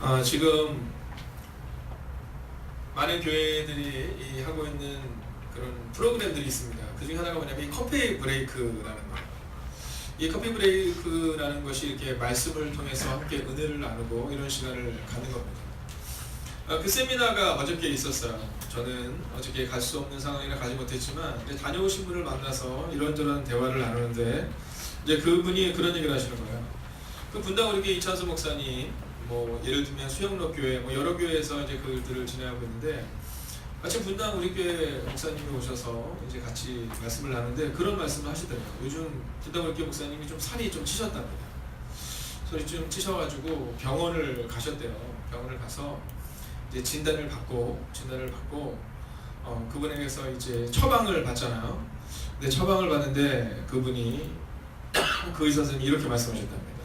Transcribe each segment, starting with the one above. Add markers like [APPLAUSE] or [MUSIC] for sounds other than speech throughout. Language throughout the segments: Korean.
어, 지금 많은 교회들이 이 하고 있는 그런 프로그램들이 있습니다. 그 중에 하나가 뭐냐면 이 커피 브레이크라는 거예요. 이 커피 브레이크라는 것이 이렇게 말씀을 통해서 함께 은혜를 나누고 이런 시간을 갖는 겁니다. 어, 그 세미나가 어저께 있었어요. 저는 어저께 갈 수 없는 상황이라 가지 못했지만 다녀오신 분을 만나서 이런저런 대화를 나누는데 이제 그분이 그런 얘기를 하시는 거예요. 그 분당 우리 이찬수 목사님 뭐 예를 들면 수영로 교회 뭐 여러 교회에서 이제 그들을 진행하고 있는데 마침 분당 우리 교회 목사님이 오셔서 이제 같이 말씀을 하는데 그런 말씀을 하시더라고요. 요즘 분당 우리 교회 목사님이 좀 살이 좀 찌셨답니다. 살이 좀 찌셔가지고 병원을 가셨대요. 병원을 가서 이제 진단을 받고 진단을 받고 어, 그분에게서 이제 처방을 받잖아요. 근데 처방을 받는데 그분이 [COUGHS] 그 의사 선생님이 이렇게 말씀하셨답니다.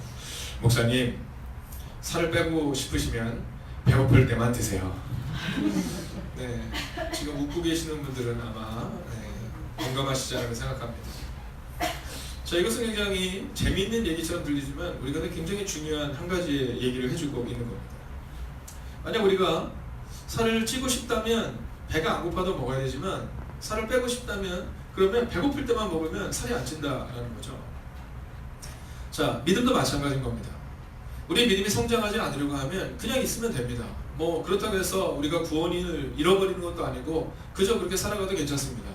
목사님 살을 빼고 싶으시면 배고플 때만 드세요. 네, 지금 웃고 계시는 분들은 아마 네, 공감하시지 않을까 생각합니다. 자, 이것은 굉장히 재미있는 얘기처럼 들리지만 우리가 굉장히 중요한 한 가지의 얘기를 해주고 있는 겁니다. 만약 우리가 살을 찌고 싶다면 배가 안 고파도 먹어야 되지만 살을 빼고 싶다면 그러면 배고플 때만 먹으면 살이 안 찐다라는 거죠. 자, 믿음도 마찬가지인 겁니다. 우리 믿음이 성장하지 않으려고 하면 그냥 있으면 됩니다. 뭐 그렇다고 해서 우리가 구원을 잃어버리는 것도 아니고 그저 그렇게 살아가도 괜찮습니다.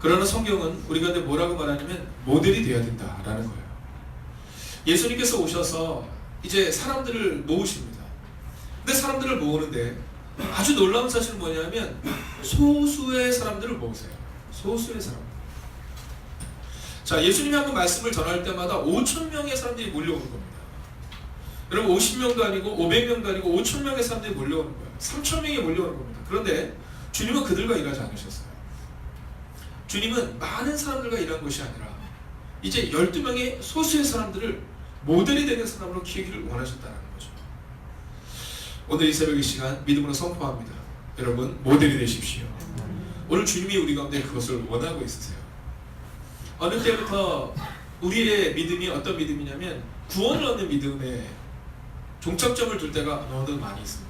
그러나 성경은 우리가 뭐라고 말하냐면 모델이 되어야 된다라는 거예요. 예수님께서 오셔서 이제 사람들을 모으십니다. 근데 사람들을 모으는데 아주 놀라운 사실은 뭐냐면 소수의 사람들을 모으세요. 소수의 사람들. 자, 예수님이 한번 말씀을 전할 때마다 5천 명의 사람들이 몰려오는 겁니다. 여러분 50명도 아니고 500명도 아니고 5천 명의 사람들이 몰려오는 거예요. 3천 명이 몰려오는 겁니다. 그런데 주님은 그들과 일하지 않으셨어요. 주님은 많은 사람들과 일한 것이 아니라 이제 12명의 소수의 사람들을 모델이 되는 사람으로 키우기를 원하셨다는 거죠. 오늘 이 새벽 이 시간 믿음으로 선포합니다. 여러분 모델이 되십시오. 오늘 주님이 우리 가운데 그것을 원하고 있으세요. 어느 때부터 우리의 믿음이 어떤 믿음이냐면 구원을 얻는 믿음에 종착점을 둘 때가 너무 많이 있습니다.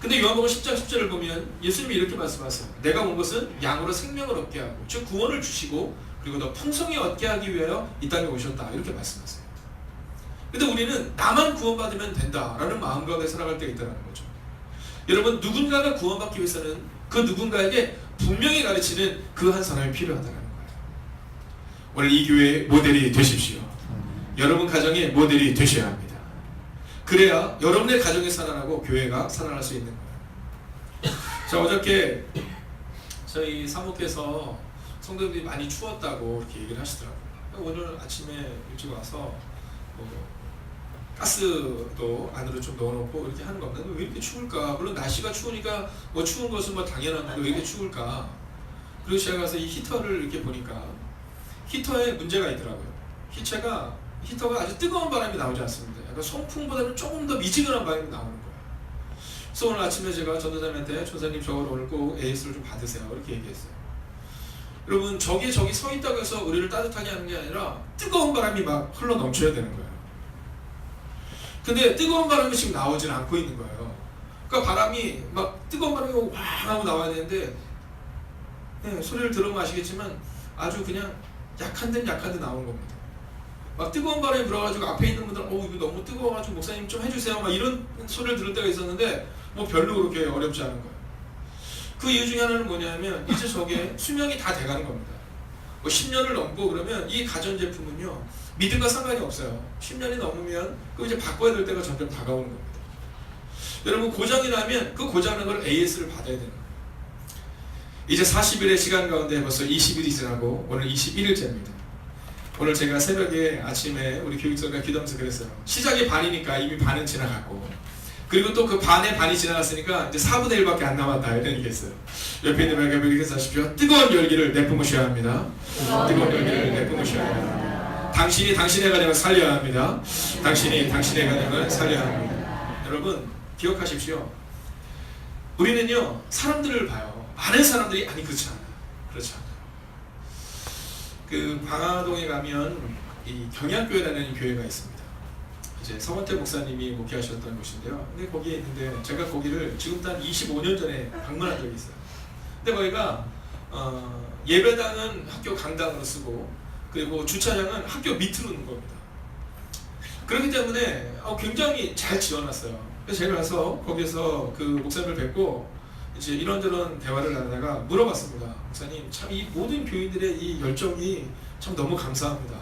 근데 요한복음 10장 10절을 보면 예수님이 이렇게 말씀하세요. 내가 온 것은 양으로 생명을 얻게 하고 즉 구원을 주시고 그리고 더 풍성히 얻게 하기 위하여 이 땅에 오셨다. 이렇게 말씀하세요. 근데 우리는 나만 구원받으면 된다라는 마음 가운데 살아갈 때가 있다는 거죠. 여러분 누군가가 구원받기 위해서는 그 누군가에게 분명히 가르치는 그 한 사람이 필요하다는 거예요. 오늘 이 교회의 모델이 되십시오. 여러분 가정의 모델이 되셔야 합니다. 그래야 여러분의 가정이 살아나고 교회가 살아날 수 있는 거예요. 자 어저께 저희 사목에서 성도들이 많이 추웠다고 이렇게 얘기를 하시더라고요. 오늘 아침에 일찍 와서 뭐 가스도 안으로 좀 넣어놓고 이렇게 하는 겁니다. 왜 이렇게 추울까? 물론 날씨가 추우니까 뭐 추운 것은 뭐 당연한 건데 왜 이렇게 추울까? 그리고 제가 가서 이 히터를 이렇게 보니까 히터에 문제가 있더라고요. 히체가 히터가 아주 뜨거운 바람이 나오지 않습니다. 약간 송풍보다는 조금 더 미지근한 바람이 나오는 거예요. 그래서 오늘 아침에 제가 전도사님한테 전사님 저걸 오늘 꼭 AS를 좀 받으세요. 이렇게 얘기했어요. 여러분 저기 저기 서 있다고 해서 우리를 따뜻하게 하는 게 아니라 뜨거운 바람이 막 흘러 넘쳐야 되는 거예요. 근데 뜨거운 바람이 지금 나오질 않고 있는 거예요. 그러니까 바람이 막 뜨거운 바람이 왕 하고 나와야 되는데 네, 소리를 들으면 아시겠지만 아주 그냥 약한 듯 약한 듯 나오는 겁니다. 막 뜨거운 바람이 불어가지고 앞에 있는 분들은 어 이거 너무 뜨거워가지고 목사님 좀 해주세요 막 이런 소리를 들을 때가 있었는데 뭐 별로 그렇게 어렵지 않은 거예요. 그 이유 중에 하나는 뭐냐면 이제 저게 수명이 다 돼가는 겁니다. 뭐 10년을 넘고 그러면 이 가전제품은요 믿음과 상관이 없어요. 10년이 넘으면 그 이제 바꿔야 될 때가 점점 다가오는 겁니다. 여러분 고장이 나면 그 고장난 걸 AS를 받아야 되는 거예요. 이제 40일의 시간 가운데 벌써 20일이 지나고 오늘 21일째입니다. 오늘 제가 새벽에 아침에 우리 교육자가 기도하면서 그랬어요. 시작이 반이니까 이미 반은 지나갔고 그리고 또 그 반의 반이 지나갔으니까 이제 4분의 1밖에 안 남았다 이런 얘기했어요. 옆에 있는 분에게 이렇게 하십시오. 뜨거운 열기를 내뿜으셔야 합니다. 뜨거운 열기를 내뿜으셔야 합니다. 당신이 당신의 가정을 살려야 합니다. 당신이 당신의 가정을 살려야 합니다. 여러분 기억하십시오. 우리는요 사람들을 봐요. 많은 사람들이 아니 그렇지 않아요. 그렇지 않아요. 그 방화동에 가면 이 경양교회라는 교회가 있습니다. 이제 서원태 목사님이 목회하셨던 곳인데요. 근데 거기에 있는데 제가 거기를 한 25년 전에 방문한 적이 있어요. 근데 거기가 어, 예배당은 학교 강당으로 쓰고 그리고 주차장은 학교 밑으로 놓은 겁니다. 그렇기 때문에 어, 굉장히 잘 지어놨어요. 그래서 제가 가서 거기서 그 목사님을 뵙고 이제 이런저런 대화를 나누다가 물어봤습니다. 목사님 참 이 모든 교인들의 이 열정이 참 너무 감사합니다.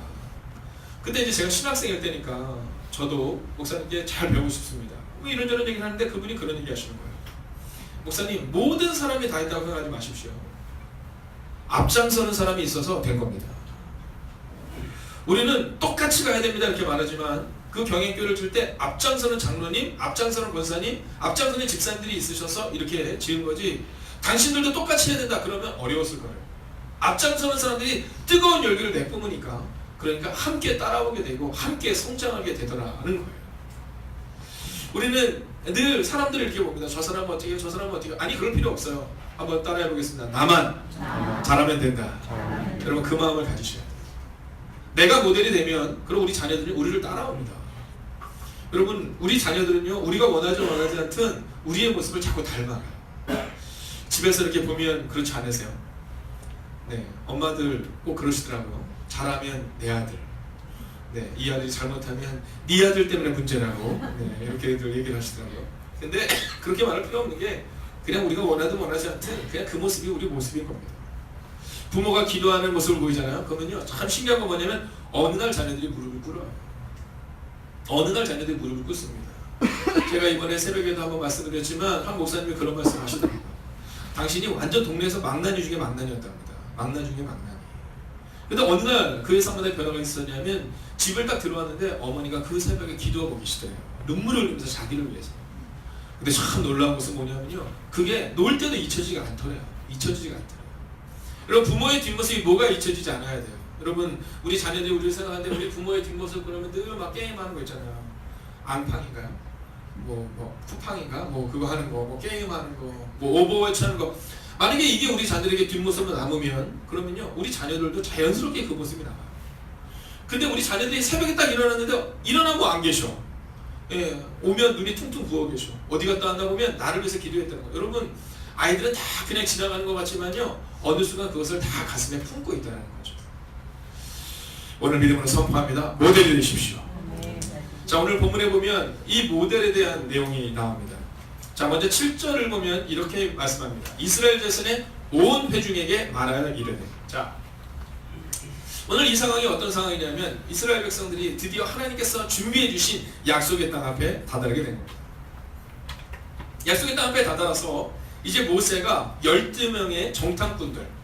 그때 이제 제가 신학생일 때니까 저도 목사님께 잘 배우고 싶습니다. 뭐 이런저런 얘기를 하는데 그분이 그런 얘기 하시는 거예요. 목사님 모든 사람이 다 있다고 생각하지 마십시오. 앞장서는 사람이 있어서 된 겁니다. 우리는 똑같이 가야 됩니다 이렇게 말하지만 그 경행교를 줄 때 앞장서는 장로님, 앞장서는 권사님, 앞장서는 집사님들이 있으셔서 이렇게 지은 거지 당신들도 똑같이 해야 된다 그러면 어려웠을 거예요. 앞장서는 사람들이 뜨거운 열기를 내뿜으니까 그러니까 함께 따라오게 되고 함께 성장하게 되더라는 거예요. 우리는 늘 사람들을 이렇게 봅니다. 저 사람은 어떻게 해요? 저 사람은 어떻게 해요? 아니 그럴 필요 없어요. 한번 따라해 보겠습니다. 나만 잘하면 된다. 여러분 그 마음을 가지셔야 돼요. 내가 모델이 되면 그럼 우리 자녀들이 우리를 따라옵니다. 여러분 우리 자녀들은요 우리가 원하지 원하지 않든 우리의 모습을 자꾸 닮아가요. 집에서 이렇게 보면 그렇지 않으세요? 네 엄마들 꼭 그러시더라고요. 잘하면 내 아들. 네, 이 아들이 잘못하면 네 아들 때문에 문제라고 네, 이렇게들 얘기를 하시더라고요. 근데 [COUGHS] 그렇게 말할 필요 없는 게 그냥 우리가 원하든 원하지 않든 그냥 그 모습이 우리 모습인 겁니다. 부모가 기도하는 모습을 보이잖아요. 그러면요 참 신기한 거 뭐냐면 어느 날 자녀들이 무릎을 꿇어요. 어느 날 자녀들이 무릎을 꿇습니다. 제가 이번에 새벽에도 한번 말씀드렸지만 한 목사님이 그런 말씀 하시더라고요. 당신이 완전 동네에서 망나니 중에 망나니였답니다. 망나니 중에 망나니. 근데 어느 날 그 회사마다 변화가 있었냐면 집을 딱 들어왔는데 어머니가 그 새벽에 기도하고 계시더래요. 눈물을 흘리면서 자기를 위해서. 근데 참 놀라운 것은 뭐냐면요. 그게 놀 때도 잊혀지지가 않더래요. 잊혀지지가 않더래요. 여러분 부모의 뒷모습이 뭐가 잊혀지지 않아야 돼요. 여러분 우리 자녀들이 우리를 생각하는데 우리 부모의 뒷모습 그러면 늘 막 게임하는 거 있잖아요. 앙팡인가요? 뭐, 뭐, 푸팡인가? 뭐, 그거 하는 거, 뭐, 게임하는 거, 뭐, 오버워치 하는 거. 만약에 이게 우리 자녀들에게 뒷모습으로 남으면, 그러면요, 우리 자녀들도 자연스럽게 그 모습이 나와요. 근데 우리 자녀들이 새벽에 딱 일어났는데, 일어나고 안 계셔. 예, 오면 눈이 퉁퉁 부어 계셔. 어디 갔다 왔나 보면 나를 위해서 기도했다는 거. 여러분, 아이들은 다 그냥 지나가는 것 같지만요, 어느 순간 그것을 다 가슴에 품고 있다는 거죠. 오늘 믿음으로 선포합니다. 모델이 되십시오. 자 오늘 본문에 보면 이 모델에 대한 내용이 나옵니다. 자 먼저 7절을 보면 이렇게 말씀합니다. 이스라엘 자손의 온 회중에게 말하여 이르되 자 오늘 이 상황이 어떤 상황이냐면 이스라엘 백성들이 드디어 하나님께서 준비해 주신 약속의 땅 앞에 다다르게 된 겁니다. 약속의 땅 앞에 다다라서 이제 모세가 12명의 정탐꾼들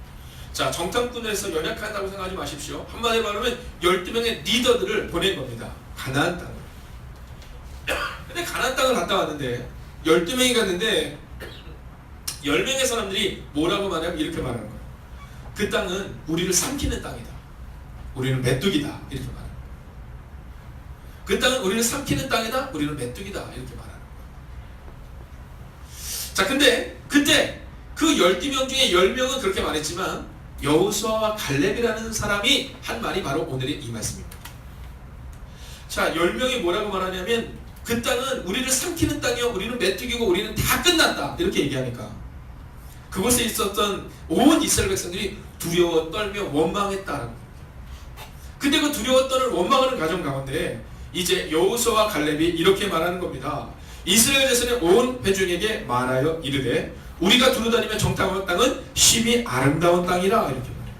자 정탐꾼에서 연약하다고 생각하지 마십시오. 한마디로 말하면 12명의 리더들을 보낸 겁니다. 가나안 땅 근데 가나안 땅을 갔다 왔는데 12명이 갔는데 10명의 사람들이 뭐라고 말하면 이렇게 말하는 거예요. 그 땅은 우리를 삼키는 땅이다. 우리는 메뚜기다. 이렇게 말하는 거예요. 그 땅은 우리를 삼키는 땅이다. 우리는 메뚜기다. 이렇게 말하는 거예요. 자, 근데 그때 그 12명 중에 10명은 그렇게 말했지만 여호수아와 갈렙이라는 사람이 한 말이 바로 오늘의 이 말씀입니다. 자, 10명이 뭐라고 말하냐면 그 땅은 우리를 삼키는 땅이요. 우리는 메뚜기고 우리는 다 끝났다. 이렇게 얘기하니까 그곳에 있었던 온 이스라엘 백성들이 두려워 떨며 원망했다라는 거예요. 근데 그 두려워 떨을 원망하는 가정 가운데 이제 여호수아와 갈렙이 이렇게 말하는 겁니다. 이스라엘 자손의 온 회중에게 말하여 이르되 우리가 두루다니며 정탐한 땅은 심히 아름다운 땅이라 이렇게 말해요.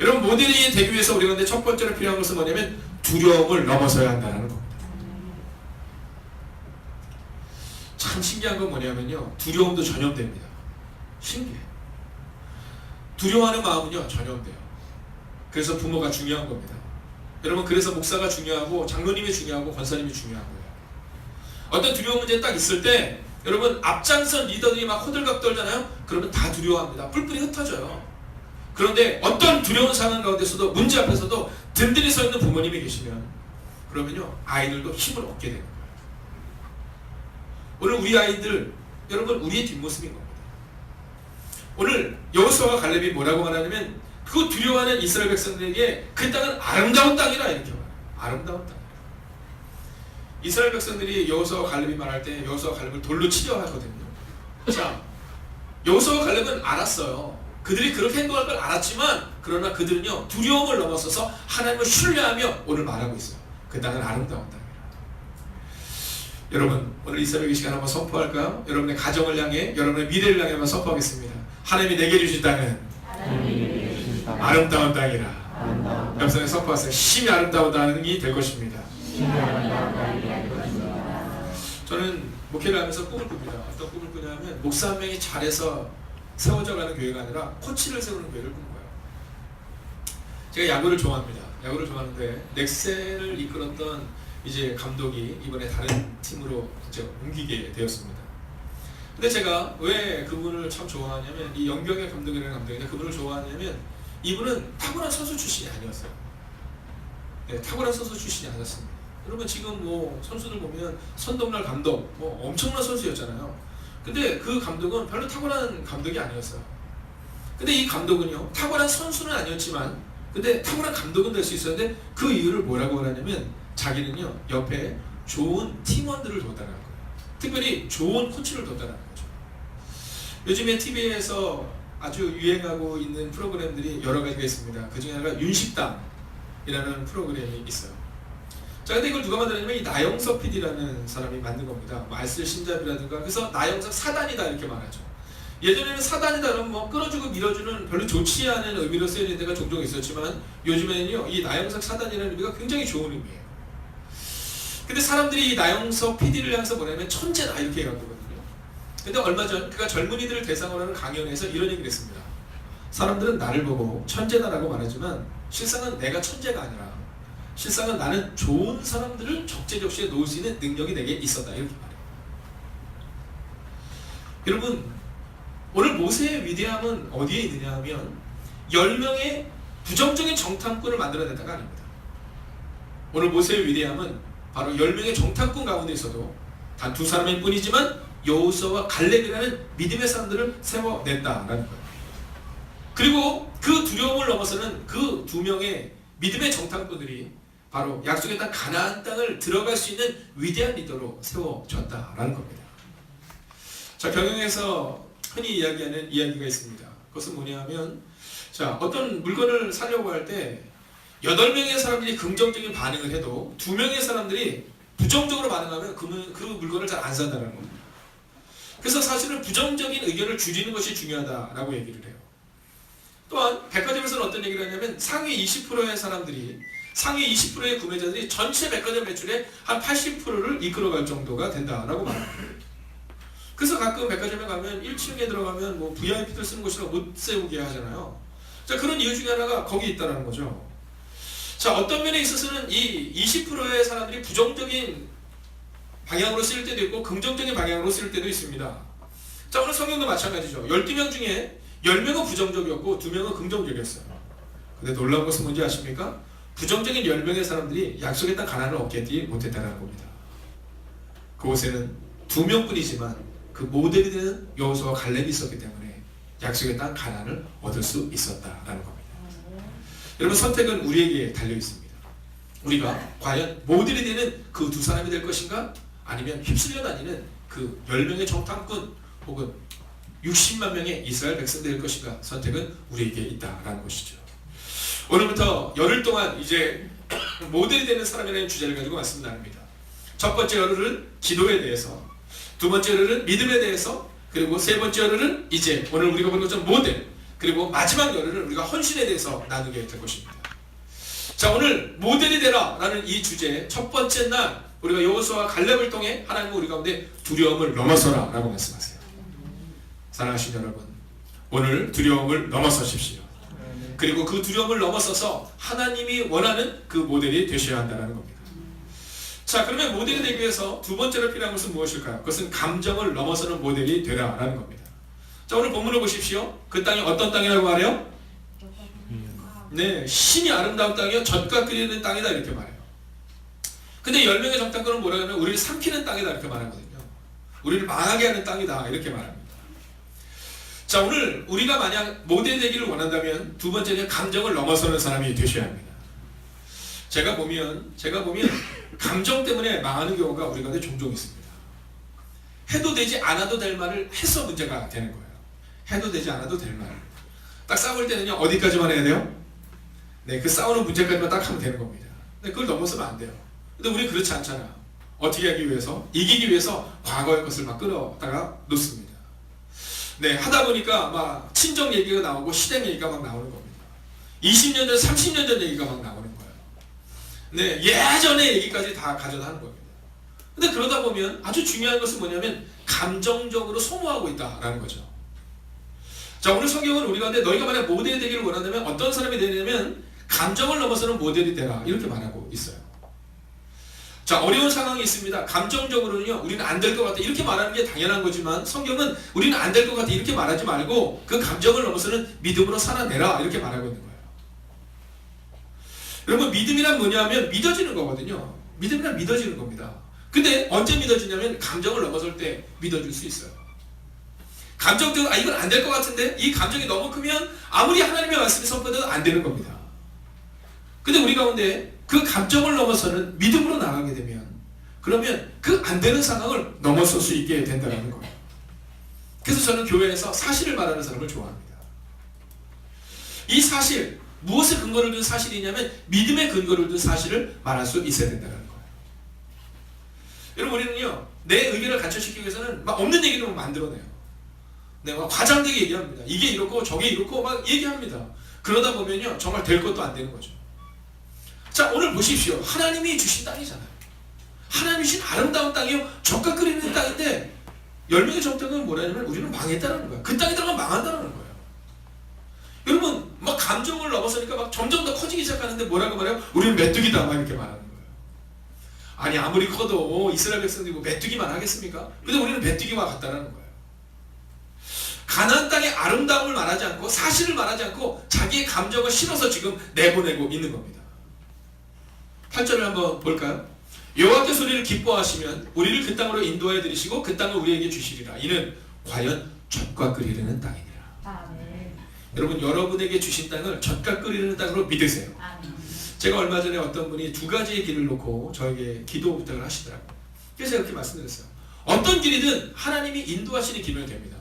여러분 모델이 되기 위해서 우리가 근데 첫 번째로 필요한 것은 뭐냐면 두려움을 넘어서야 한다는 겁니다. 참 신기한 건 뭐냐면요. 두려움도 전염됩니다. 신기해. 두려워하는 마음은요, 전염돼요. 그래서 부모가 중요한 겁니다. 여러분, 그래서 목사가 중요하고, 장로님이 중요하고, 권사님이 중요한 거예요. 어떤 두려운 문제 딱 있을 때, 여러분, 앞장선 리더들이 막 호들갑 떨잖아요? 그러면 다 두려워합니다. 뿔뿔이 흩어져요. 그런데 어떤 두려운 상황 가운데서도, 문제 앞에서도 든든히 서 있는 부모님이 계시면, 그러면요, 아이들도 힘을 얻게 돼요. 오늘 우리 아이들 여러분 우리의 뒷모습인 겁니다. 오늘 여호수아와 갈렙이 뭐라고 말하냐면 그 두려워하는 이스라엘 백성들에게 그 땅은 아름다운 땅이라 이렇게 말해요. 아름다운 땅. 이스라엘 백성들이 여호수아와 갈렙이 말할 때 여호수아와 갈렙을 돌로 치려 하거든요. 자, 여호수아와 갈렙은 알았어요. 그들이 그렇게 행동할 걸 알았지만 그러나 그들은요 두려움을 넘어서서 하나님을 신뢰하며 오늘 말하고 있어요. 그 땅은 아름다운 땅이라. 여러분 오늘 이 새벽 이 시간 한번 선포할까요? 여러분의 가정을 향해 여러분의 미래를 향해 한번 선포하겠습니다. 하나님이 내게 주신 땅은 아름다운 땅이라. 옆선에 선포하세요. 심히 아름다운 땅이 될 것입니다. 저는 목회를 하면서 꿈을 꿉니다. 어떤 꿈을 꾸냐면 목사 한 명이 잘해서 세워져 가는 교회가 아니라 코치를 세우는 교회를 꾸는 거예요. 제가 야구를 좋아합니다. 야구를 좋아하는데 넥센을 이끌었던 이제 감독이 이번에 다른 팀으로 이제 옮기게 되었습니다. 근데 제가 왜 그분을 참 좋아하냐면 이 영경의 감독이라는 감독인데 그분을 좋아하냐면 이분은 탁월한 선수 출신이 아니었어요. 네, 탁월한 선수 출신이 아니었습니다. 여러분 지금 뭐 선수들 보면 선동열 감독 뭐 엄청난 선수였잖아요. 근데 그 감독은 별로 탁월한 감독이 아니었어요. 근데 이 감독은요 탁월한 선수는 아니었지만 근데 탁월한 감독은 될 수 있었는데 그 이유를 뭐라고 하냐면 자기는요 옆에 좋은 팀원들을 뒀다는 거예요. 특별히 좋은 코치를 뒀다는 거죠. 요즘에 TV에서 아주 유행하고 있는 프로그램들이 여러 가지가 있습니다. 그 중에 하나가 윤식당이라는 프로그램이 있어요. 자, 근데 이걸 누가 만들었냐면 이 나영석 PD라는 사람이 만든 겁니다. 말쓸 신잡이라든가 그래서 나영석 사단이다 이렇게 말하죠. 예전에는 사단이다 그러면 뭐 끌어주고 밀어주는 별로 좋지 않은 의미로 쓰이는 데가 종종 있었지만 요즘에는요 이 나영석 사단이라는 의미가 굉장히 좋은 의미예요. 근데 사람들이 이 나영석 PD를 향해서 뭐냐면 천재다 이렇게 해갖거든요. 근데 얼마 전 그가 젊은이들을 대상으로 하는 강연에서 이런 얘기를 했습니다. 사람들은 나를 보고 천재다라고 말하지만 실상은 내가 천재가 아니라 실상은 나는 좋은 사람들을 적재적소에 놓을 수 있는 능력이 내게 있었다 이렇게 말해요. 여러분 오늘 모세의 위대함은 어디에 있느냐 하면 10명의 부정적인 정탐꾼을 만들어냈다가 아닙니다. 오늘 모세의 위대함은 바로 10명의 정탐꾼 가운데 있어도 단 두 사람일 뿐이지만 여호수아와 갈렙이라는 믿음의 사람들을 세워냈다라는 거예요. 그리고 그 두려움을 넘어서는 그 두 명의 믿음의 정탐꾼들이 바로 약속의 땅 가나안 땅을 들어갈 수 있는 위대한 리더로 세워졌다라는 겁니다. 자 경영에서 흔히 이야기하는 이야기가 있습니다. 그것은 뭐냐면 자 어떤 물건을 사려고 할때 여덟 명의 사람들이 긍정적인 반응을 해도 두 명의 사람들이 부정적으로 반응하면 그, 물- 그 물건을 잘 안 산다는 겁니다. 그래서 사실은 부정적인 의견을 줄이는 것이 중요하다라고 얘기를 해요. 또한 백화점에서는 어떤 얘기를 하냐면 상위 20%의 사람들이 상위 20%의 구매자들이 전체 백화점 매출의 한 80%를 이끌어갈 정도가 된다라고 말합니다. 그래서 가끔 백화점에 가면 1층에 들어가면 뭐 VIP들 쓰는 곳이라 못 세우게 하잖아요. 자 그런 이유 중에 하나가 거기 있다라는 거죠. 자 어떤 면에 있어서는 이 20%의 사람들이 부정적인 방향으로 쓰일 때도 있고 긍정적인 방향으로 쓰일 때도 있습니다. 자 오늘 성경도 마찬가지죠. 12명 중에 10명은 부정적이었고 2명은 긍정적이었어요. 근데 놀라운 것은 뭔지 아십니까? 부정적인 10명의 사람들이 약속의 땅 가난을 얻지 못했다는 겁니다. 그곳에는 2명뿐이지만 그 모델이 되는 여호수와 갈렙이 있었기 때문에 약속의 땅 가난을 얻을 수 있었다라는 겁니다. 여러분 선택은 우리에게 달려 있습니다. 우리가 과연 모델이 되는 그 두 사람이 될 것인가? 아니면 휩쓸려 다니는 그 10명의 정탐꾼 혹은 60만 명의 이스라엘 백성 될 것인가? 선택은 우리에게 있다라는 것이죠. 오늘부터 열흘 동안 이제 모델이 되는 사람이라는 주제를 가지고 말씀 나눕니다. 첫 번째 열흘은 기도에 대해서, 두 번째 열흘은 믿음에 대해서, 그리고 세 번째 열흘은 이제 오늘 우리가 본 것처럼 모델, 그리고 마지막 열흘은 우리가 헌신에 대해서 나누게 될 것입니다. 자 오늘 모델이 되라라는 이 주제 첫 번째 날 우리가 여호수아와 갈렙을 통해 하나님은 우리 가운데 두려움을 넘어서라라고 말씀하세요. 사랑하신 여러분, 오늘 두려움을 넘어서십시오. 그리고 그 두려움을 넘어서서 하나님이 원하는 그 모델이 되셔야 한다는 겁니다. 자, 그러면 모델이 되기 위해서 두 번째로 필요한 것은 무엇일까요? 그것은 감정을 넘어서는 모델이 되라라는 겁니다. 자, 오늘 본문을 보십시오. 그 땅이 어떤 땅이라고 말해요? 네, 신이 아름다운 땅이요. 젖과 끓이는 땅이다 이렇게 말해요. 근데 열 명의 정탐꾼은 뭐라 하냐면 우리를 삼키는 땅이다 이렇게 말하거든요. 우리를 망하게 하는 땅이다 이렇게 말합니다. 자 오늘 우리가 만약 모델 되기를 원한다면 두 번째는 감정을 넘어서는 사람이 되셔야 합니다. 제가 보면 제가 보면 감정 때문에 망하는 경우가 우리 가운데 종종 있습니다. 해도 되지 않아도 될 말을 해서 문제가 되는 거예요. 해도 되지 않아도 될 말. 딱 싸울 때는요, 어디까지만 해야 돼요? 네, 그 싸우는 문제까지만 딱 하면 되는 겁니다. 근데 그걸 넘어서면 안 돼요. 근데 우리 그렇지 않잖아. 어떻게 하기 위해서? 이기기 위해서 과거의 것을 막 끌어다가 놓습니다. 네, 하다 보니까 막 친정 얘기가 나오고 시댁 얘기가 막 나오는 겁니다. 20년 전, 30년 전 얘기가 막 나오는 거예요. 네, 예전의 얘기까지 다 가져다 하는 겁니다. 근데 그러다 보면 아주 중요한 것은 뭐냐면 감정적으로 소모하고 있다라는 거죠. 자, 오늘 성경은 우리 가운데 너희가 만약 모델이 되기를 원한다면 어떤 사람이 되냐면 감정을 넘어서는 모델이 되라 이렇게 말하고 있어요. 자, 어려운 상황이 있습니다. 감정적으로는요, 우리는 안 될 것 같다. 이렇게 말하는 게 당연한 거지만, 성경은 우리는 안 될 것 같다. 이렇게 말하지 말고, 그 감정을 넘어서는 믿음으로 살아내라. 이렇게 말하고 있는 거예요. 여러분, 믿음이란 뭐냐면 믿어지는 거거든요. 믿음이란 믿어지는 겁니다. 근데 언제 믿어지냐면, 감정을 넘어설 때 믿어줄 수 있어요. 감정적으로, 아, 이건 안 될 것 같은데? 이 감정이 너무 크면, 아무리 하나님의 말씀이 선포돼도 안 되는 겁니다. 근데 우리 가운데 그 감정을 넘어서는 믿음으로 나가게 되면 그러면 그 안 되는 상황을 넘어설 수 있게 된다는 거예요. 그래서 저는 교회에서 사실을 말하는 사람을 좋아합니다. 이 사실 무엇에 근거를 둔 사실이냐면 믿음의 근거를 둔 사실을 말할 수 있어야 된다는 거예요. 여러분 우리는요 내 의견을 갖춰지기 위해서는 막 없는 얘기를 막 만들어내요. 네, 막 과장되게 얘기합니다. 이게 이렇고 저게 이렇고 막 얘기합니다. 그러다 보면요 정말 될 것도 안 되는 거죠. 자 오늘 보십시오. 하나님이 주신 땅이잖아요. 하나님이 주신 아름다운 땅이요. 적과 끓이는 땅인데 열명의 정당은 뭐라냐면 우리는 망했다는 거예요. 그 땅에 들어가면 망한다는 거예요. 여러분 막 감정을 넘어서니까 막 점점 더 커지기 시작하는데 뭐라고 말해요? 우리는 메뚜기다 막 이렇게 말하는 거예요. 아니 아무리 커도 이스라엘 백성들이 뭐 메뚜기만 하겠습니까? 근데 우리는 메뚜기와 같다는 거예요. 가나안 땅의 아름다움을 말하지 않고 사실을 말하지 않고 자기의 감정을 실어서 지금 내보내고 있는 겁니다. 8절을 한번 볼까요? 여호와께 소리를 기뻐하시면 우리를 그 땅으로 인도하여 들이시고 그 땅을 우리에게 주시리라. 이는 과연 젖과 끓이는 땅이니라. 아멘. 여러분 여러분에게 주신 땅을 젖과 끓이는 땅으로 믿으세요. 아멘. 제가 얼마 전에 어떤 분이 두 가지의 길을 놓고 저에게 기도 부탁을 하시더라고요. 그래서 그렇게 말씀드렸어요. 어떤 길이든 하나님이 인도하시는 길면 됩니다.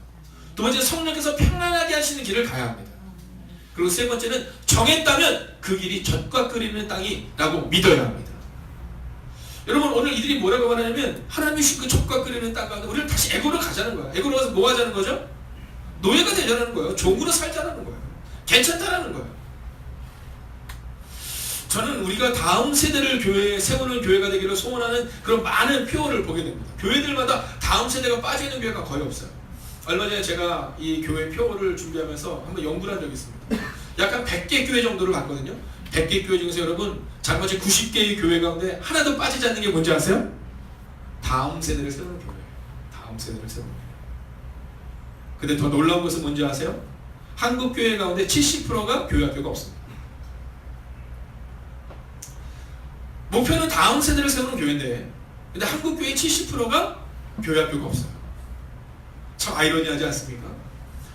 두 번째 성령께서 평안하게 하시는 길을 가야 합니다. 그리고 세 번째는 정했다면 그 길이 젖과 끓이는 땅이라고 믿어야 합니다. 여러분 오늘 이들이 뭐라고 말하냐면 하나님이 주신 그 젖과 끓이는 땅 가운데 우리를 다시 애고로 가자는 거야. 애고로 가서 뭐 하자는 거죠? 노예가 되자는 거예요. 종으로 살자는 거예요. 괜찮다라는 거예요. 저는 우리가 다음 세대를 교회에 세우는 교회가 되기를 소원하는 그런 많은 표현을 보게 됩니다. 교회들마다 다음 세대가 빠져 있는 교회가 거의 없어요. 얼마 전에 제가 이 교회 표를 준비하면서 한번 연구를 한 적이 있습니다. 약간 100개 교회 정도를 봤거든요. 100개 교회 중에서 여러분 장마치 90개의 교회 가운데 하나도 빠지지 않는 게 뭔지 아세요? 다음 세대를 세우는 교회. 다음 세대를 세우는 교회. 근데 더 놀라운 것은 뭔지 아세요? 한국 교회 가운데 70%가 교회 학교가 없습니다. 목표는 다음 세대를 세우는 교회인데 근데 한국 교회 70%가 교회 학교가 없어요. 참 아이러니하지 않습니까?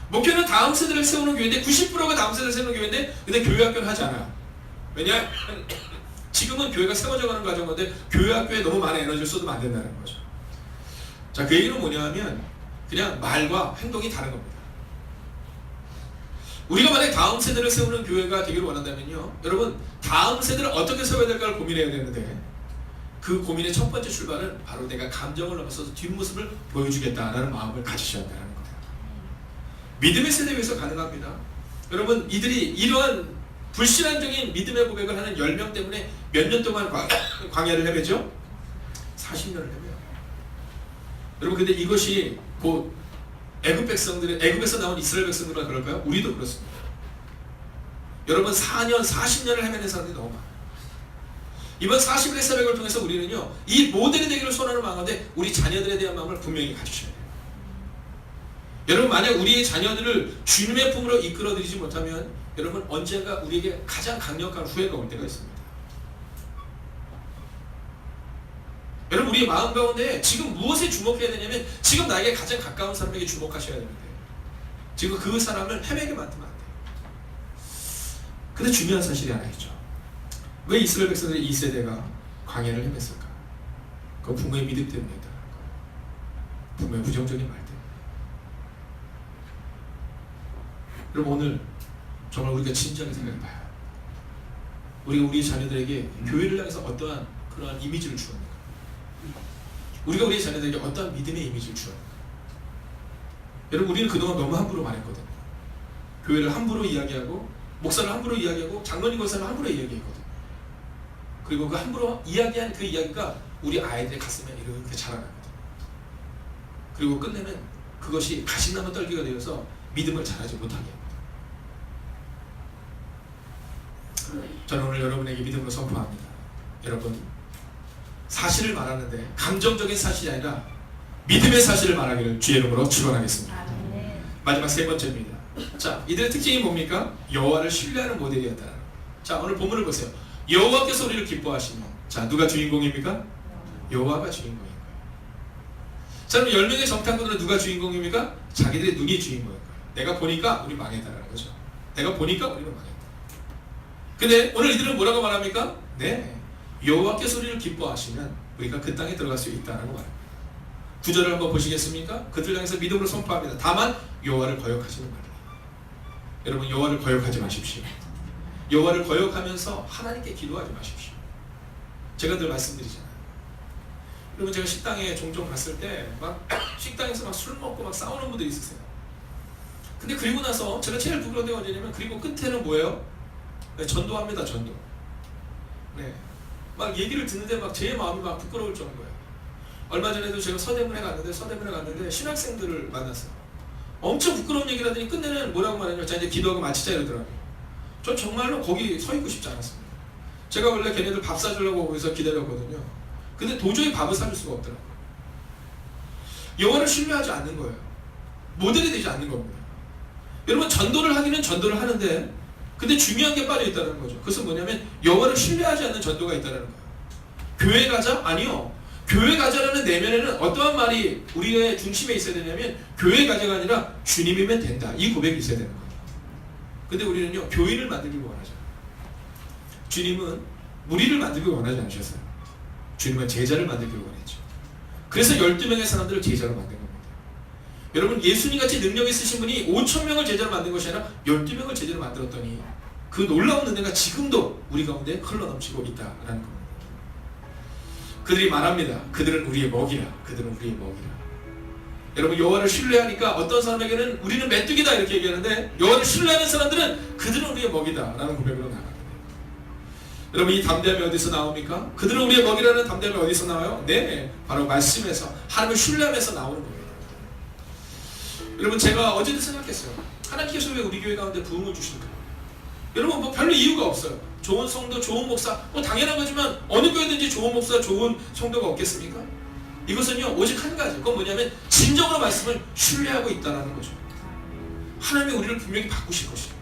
목표는 다음 세대를 세우는 교회인데 90%가 다음 세대를 세우는 교회인데 근데 교회 학교는 하지 않아요. 왜냐? 지금은 교회가 세워져 가는 과정 가운데 교회 학교에 너무 많은 에너지를 쏟으면 안 된다는 거죠. 자, 그 얘기는 뭐냐 하면 그냥 말과 행동이 다른 겁니다. 우리가 만약 다음 세대를 세우는 교회가 되기를 원한다면요. 여러분, 다음 세대를 어떻게 세워야 될까를 고민해야 되는데 그 고민의 첫 번째 출발은 바로 내가 감정을 넘어서서 뒷모습을 보여주겠다라는 마음을 가지셔야 한다는 거예요. 믿음의 세대 위해서 가능합니다. 여러분, 이들이 이러한 불신앙적인 믿음의 고백을 하는 10명 때문에 몇 년 동안 광, [COUGHS] 광야를 헤매죠? 40년을 헤매요. 여러분, 근데 이것이 곧 애굽 백성들의 애굽에서 나온 이스라엘 백성들과 그럴까요? 우리도 그렇습니다. 여러분 4년, 40년을 헤매는 사람들이 너무 많아요. 이번 40일의 새벽을 통해서 우리는요 이 모델이 되기를 소원하는 마음인데 우리 자녀들에 대한 마음을 분명히 가지셔야 돼요. 여러분 만약 우리의 자녀들을 주님의 품으로 이끌어들이지 못하면 여러분 언젠가 우리에게 가장 강력한 후회가 올 때가 있습니다. 여러분 우리의 마음 가운데 지금 무엇에 주목해야 되냐면 지금 나에게 가장 가까운 사람에게 주목하셔야 되는데 지금 그 사람을 헤매게 만들면 안 돼요. 근데 중요한 사실이 하나 있죠. 왜 이스라엘 백성들의 이 세대가 광야를 헤맸을까? 그 부모의 믿음 때문이다. 부모의 부정적인 말 때문에. 여러분 오늘 정말 우리가 진지하게 생각해봐요. 우리가 우리 자녀들에게 교회를 향해서 어떠한 그러한 이미지를 주었는가? 우리가 우리 자녀들에게 어떠한 믿음의 이미지를 주었는가? 여러분 우리는 그동안 너무 함부로 말했거든요. 교회를 함부로 이야기하고 목사를 함부로 이야기하고 장로님 권사를 함부로 이야기했거든요. 그리고 그 함부로 이야기한 그 이야기가 우리 아이들의 가슴에 이렇게 자라나거든요. 그리고 끝내는 그것이 가시나무 떨기가 되어서 믿음을 잘하지 못하게 합니다. 저는 오늘 여러분에게 믿음으로 선포합니다. 여러분 사실을 말하는데 감정적인 사실이 아니라 믿음의 사실을 말하기를 주의 이름으로 축원하겠습니다. 아멘. 마지막 세 번째입니다. 자, 이들의 특징이 뭡니까? 여호와를 신뢰하는 모델이었다. 자, 오늘 본문을 보세요. 여호와께서 우리를 기뻐하시며, 자, 누가 주인공입니까? 여호와가 주인공인 거예요. 자, 그럼 열 명의 정탐꾼들은 누가 주인공입니까? 자기들의 눈이 주인공인 거예요. 내가 보니까 우리 망했다라는 거죠. 내가 보니까 우리는 망했다. 근데 오늘 이들은 뭐라고 말합니까? 네, 여호와께서 우리를 기뻐하시면 우리가 그 땅에 들어갈 수 있다라고 말합니다. 구절을 한번 보시겠습니까? 그들 향해서 믿음으로 선포합니다. 다만 여호와를 거역하시는 말이에요. 여러분 여호와를 거역하지 마십시오. 여호와를 거역하면서 하나님께 기도하지 마십시오. 제가 늘 말씀드리잖아요. 여러분 제가 식당에 종종 갔을 때 막 [COUGHS] 식당에서 막 술 먹고 막 싸우는 분들이 있으세요. 근데 그리고 나서 제가 제일 부끄러운 데가 언제냐면 그리고 끝에는 뭐예요? 네, 전도합니다 전도. 네. 막 얘기를 듣는데 막 제 마음이 막 부끄러울 정도예요. 얼마 전에도 제가 서대문에 갔는데 서대문에 갔는데 신학생들을 만났어요. 엄청 부끄러운 얘기를 하더니 끝내는 뭐라고 말하냐면 자 이제 기도하고 마치자 이러더라고요. 전 정말로 거기 서 있고 싶지 않았습니다. 제가 원래 걔네들 밥 사주려고 거기서 기다렸거든요. 근데 도저히 밥을 사줄 수가 없더라고요. 영어를 신뢰하지 않는 거예요. 모델이 되지 않는 겁니다. 여러분 전도를 하기는 전도를 하는데 근데 중요한 게 빠져 있다는 거죠. 그것은 뭐냐면 영어를 신뢰하지 않는 전도가 있다는 거예요. 교회 가자? 아니요. 교회 가자라는 내면에는 어떠한 말이 우리의 중심에 있어야 되냐면 교회 가자가 아니라 주님이면 된다. 이 고백이 있어야 되는 거예요. 근데 우리는요 교인을 만들기 원하잖아요. 주님은 무리를 만들기 원하지 않으셨어요. 주님은 제자를 만들기 원했죠. 그래서 12명의 사람들을 제자로 만든 겁니다. 여러분 예수님 같이 능력 있으신 분이 5천 명을 제자로 만든 것이 아니라 12명을 제자로 만들었더니 그 놀라운 은혜가 지금도 우리 가운데 흘러넘치고 있다라는 겁니다. 그들이 말합니다. 그들은 우리의 먹이라. 그들은 우리의 먹이라. 여러분 여호와를 신뢰하니까 어떤 사람에게는 우리는 메뚜기다 이렇게 얘기하는데 여호와를 신뢰하는 사람들은 그들은 우리의 먹이다라는 고백으로 나갑니다. 여러분 이 담대함이 어디서 나옵니까? 그들은 우리의 먹이라는 담대함이 어디서 나와요? 네, 바로 말씀에서 하나님을 신뢰하면서 나오는 겁니다. 여러분 제가 어제도 생각했어요. 하나님께서 왜 우리 교회 가운데 부흥을 주실까? 여러분 뭐 별로 이유가 없어요. 좋은 성도, 좋은 목사, 뭐 당연한 거지만 어느 교회든지 좋은 목사, 좋은 성도가 없겠습니까? 이것은요 오직 한 가지. 그건 뭐냐면 진정으로 말씀을 신뢰하고 있다는 거죠. 하나님이 우리를 분명히 바꾸실 것입니다.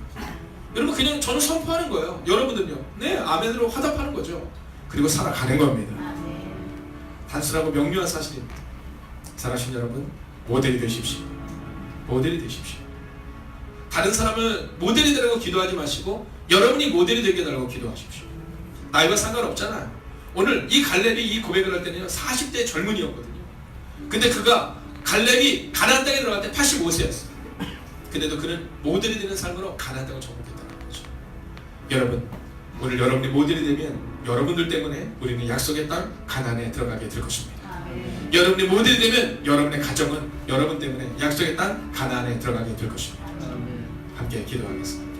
여러분 그냥 저는 선포하는 거예요. 여러분들요. 네, 아멘으로 화답하는 거죠. 그리고 살아가는 겁니다. 단순하고 명료한 사실입니다. 사랑하신 여러분, 모델이 되십시오. 모델이 되십시오. 다른 사람을 모델이 되라고 기도하지 마시고 여러분이 모델이 되게 해달라고 기도하십시오. 나이와 상관없잖아요. 오늘 이 갈렙이 이 고백을 할 때는요 40대 젊은이였거든요. 근데 그가 갈렙이 가나안 땅에 들어갈 때 85세였어요. 근데도 그는 모델이 되는 삶으로 가나안 땅을 정복했다는 거죠. 여러분 오늘 여러분이 모델이 되면 여러분들 때문에 우리는 약속의 땅 가나안에 들어가게 될 것입니다. 아멘. 여러분이 모델이 되면 여러분의 가정은 여러분 때문에 약속의 땅 가나안에 들어가게 될 것입니다. 아멘. 함께 기도하겠습니다.